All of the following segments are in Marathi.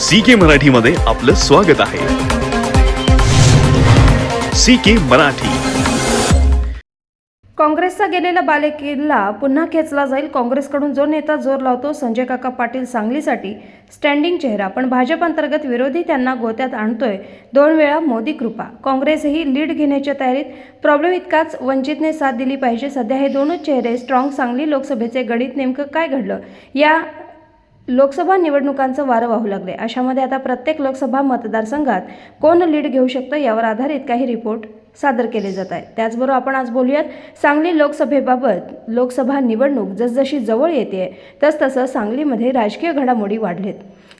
सी के मराठीमध्ये आपलं स्वागत आहे. C K Marathi. काँग्रेसचा गेलेला बालेकिल्ला पुन्हा खेचला जाईल. काँग्रेसकडून जो नेता जोर लावतो संजय काका पाटील सांगलीसाठी स्टँडिंग चेहरा. पण भाजप अंतर्गत विरोधी त्यांना गोत्यात आणतोय. दोन वेळा मोदी कृपा. काँग्रेसही लीड घेण्याच्या तयारीत. प्रॉब्लेम इतकाच वंचितने साथ दिली पाहिजे. सध्या हे दोनच चेहरे स्ट्रॉंग सांगली लोकसभेचे गणित नेमकं काय घडलं? या लोकसभा निवडणुकांचं वारं वाहू लागले. अशामध्ये आता प्रत्येक लोकसभा मतदारसंघात कोण लीड घेऊ शकतं यावर आधारित काही रिपोर्ट सादर केले जात आहे. त्याचबरोबर आपण आज बोलूयात सांगली लोकसभेबाबत. लोकसभा निवडणूक जसजशी जवळ येते तसतसं सांगलीमध्ये राजकीय घडामोडी वाढलेत.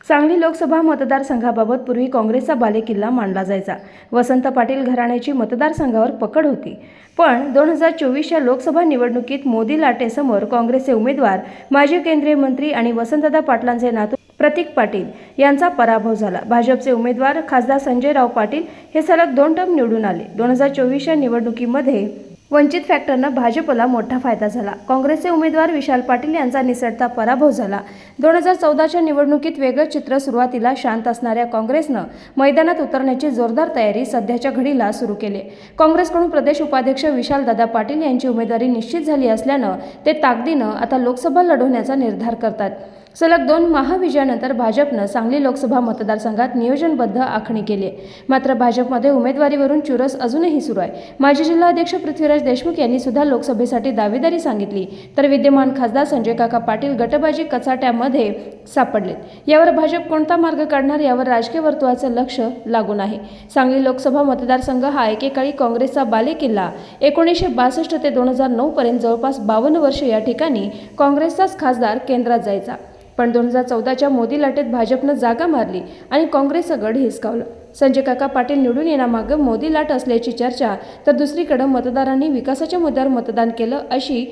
सांगली लोकसभा मतदारसंघाबाबत पूर्वी काँग्रेसचा बालेकिल्ला मांडला जायचा. वसंत पाटील घराण्याची मतदारसंघावर पकड होती. पण दोन हजार चोवीसच्या लोकसभा निवडणुकीत मोदी लाटेसमोर काँग्रेसचे उमेदवार माजी केंद्रीय मंत्री आणि वसंतदा पाटलांचे नातू प्रतीक पाटील यांचा पराभव झाला. भाजपचे उमेदवार खासदार संजयराव पाटील हे सलग दोन टर्म निवडून आले. दोन हजार चोवीसच्या निवडणुकीमध्ये वंचित फॅक्टरनं भाजपला मोठा फायदा झाला. काँग्रेसचे उमेदवार विशाल पाटील यांचा निसटता पराभव झाला. दोन हजार चौदाच्या निवडणुकीत वेगळं चित्र सुरुवातीला शांत असणाऱ्या काँग्रेसनं मैदानात उतरण्याची जोरदार तयारी सध्याच्या घडीला सुरू केली. काँग्रेसकडून प्रदेश उपाध्यक्ष विशाल दादा पाटील यांची उमेदवारी निश्चित झाली असल्यानं ते ताकदीनं आता लोकसभा लढवण्याचा निर्धार करतात. सलग दोन महाविजयानंतर भाजपनं सांगली लोकसभा मतदारसंघात नियोजनबद्ध आखणी केली. आहे मात्र भाजपमध्ये उमेदवारीवरून चुरस अजूनही सुरू आहे. माजी जिल्हाध्यक्ष पृथ्वीराज देशमुख यांनी सुद्धा लोकसभेसाठी दावेदारी सांगितली. तर विद्यमान खासदार संजय काका पाटील गटबाजी कचाट्यामध्ये सापडलेत. यावर भाजप कोणता मार्ग काढणार यावर राजकीय वर्तुळाचं लक्ष लागून आहे. सांगली लोकसभा मतदारसंघ हा एकेकाळी काँग्रेसचा बालेकिल्ला. एकोणीसशे बासष्ट ते दोन हजार नऊ पर्यंत जवळपास बावन्न वर्ष या ठिकाणी काँग्रेसचाच खासदार केंद्रात जायचा. पण दोन हजार चौदाच्या मोदी लाटेत भाजपनं जागा मारली आणि काँग्रेसचं गड हिसकावलं संजय काका पाटील निवडून येण्यामागं मोदी लाट असल्याची चर्चा तर दुसरीकडं मतदारांनी विकासाच्या मुद्द्यावर मतदान केलं अशी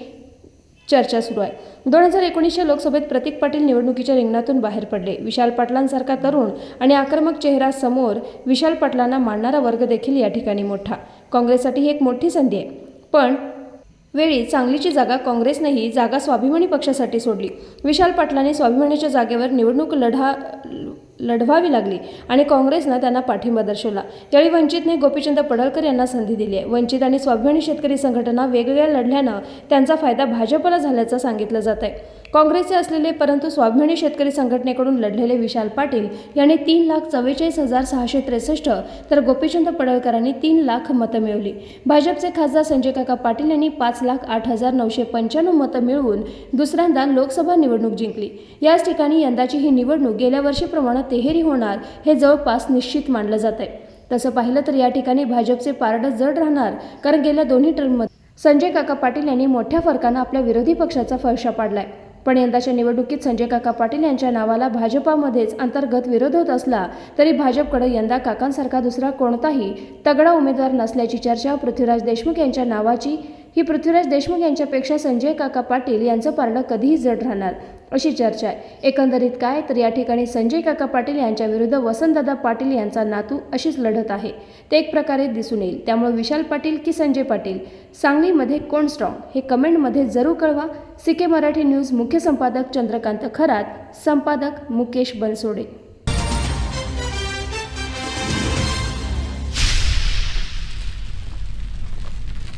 चर्चा सुरू आहे. दोन हजार एकोणीसच्या लोकसभेत प्रतीक पाटील निवडणुकीच्या रिंगणातून बाहेर पडले. विशाल पाटलांसारखा तरुण आणि आक्रमक चेहरा समोर विशाल पाटलांना मानणारा वर्ग देखील या ठिकाणी मोठा. काँग्रेससाठी ही एक मोठी संधी आहे. पण वेळी चांगलीची जागा काँग्रेसनेही जागा स्वाभिमानी पक्षासाठी सोडली. विशाल पाटलांनी स्वाभिमानीच्या जागेवर निवडणूक लढा लढवावी लागली आणि काँग्रेसनं त्यांना पाठिंबा दर्शवला. यावेळी वंचितने गोपीचंद पडळकर यांना संधी दिली आहे. वंचित आणि स्वाभिमानी शेतकरी संघटना वेगवेगळ्या लढल्यानं त्यांचा फायदा भाजपला झाल्याचं सांगितलं जात आहे. काँग्रेसचे असलेले परंतु स्वाभिमानी शेतकरी संघटनेकडून लढलेले विशाल पाटील यांनी तीन लाख चव्वेचाळीस हजार सहाशे त्रेसष्ट तर गोपीचंद पडळकरांनी तीन लाख मतं मिळवली. भाजपचे खासदार संजय काका पाटील यांनी पाच लाख आठ हजार नऊशे पंच्याण्णव मतं मिळवून दुसऱ्यांदा लोकसभा निवडणूक जिंकली. याच ठिकाणी यंदाची ही निवडणूक गेल्या वर्षीप्रमाणे तेहेरी होणार हे जवळपास निश्चित मानलं जात आहे तसं पाहिलं तर या ठिकाणी भाजपचे पारडं जड राहणार कारण गेल्या दोन्ही टर्ममध्ये संजय काका पाटील यांनी मोठ्या फरकानं आपल्या विरोधी पक्षाचा फरशा पाडलाय. पण यंदाच्या निवडणुकीत संजय काका पाटील यांच्या नावाला भाजपामध्येच अंतर्गत विरोध होत असला तरी भाजपकडे यंदा काकांसारखा दुसरा कोणताही तगडा उमेदवार नसल्याची चर्चा पृथ्वीराज देशमुख यांच्या नावाची ही पृथ्वीराज देशमुख यांच्यापेक्षा संजय काका पाटील यांचं पारडं कधीही जड राहणार. अशी चर्चा आहे. एकंदरीत काय? तर या ठिकाणी संजय काका पाटील यांच्या विरुद्ध वसंतदादा पाटील यांचा नातू अशीच लढत आहे. ते एक प्रकारे दिसून येईल. त्यामुळे विशाल पाटील की संजय पाटील? सांगलीमध्ये कोण स्ट्रॉंग हे कमेंटमध्ये जरूर कळवा. सिके मराठी न्यूज मुख्य संपादक चंद्रकांत खरात संपादक मुकेश बनसोडे.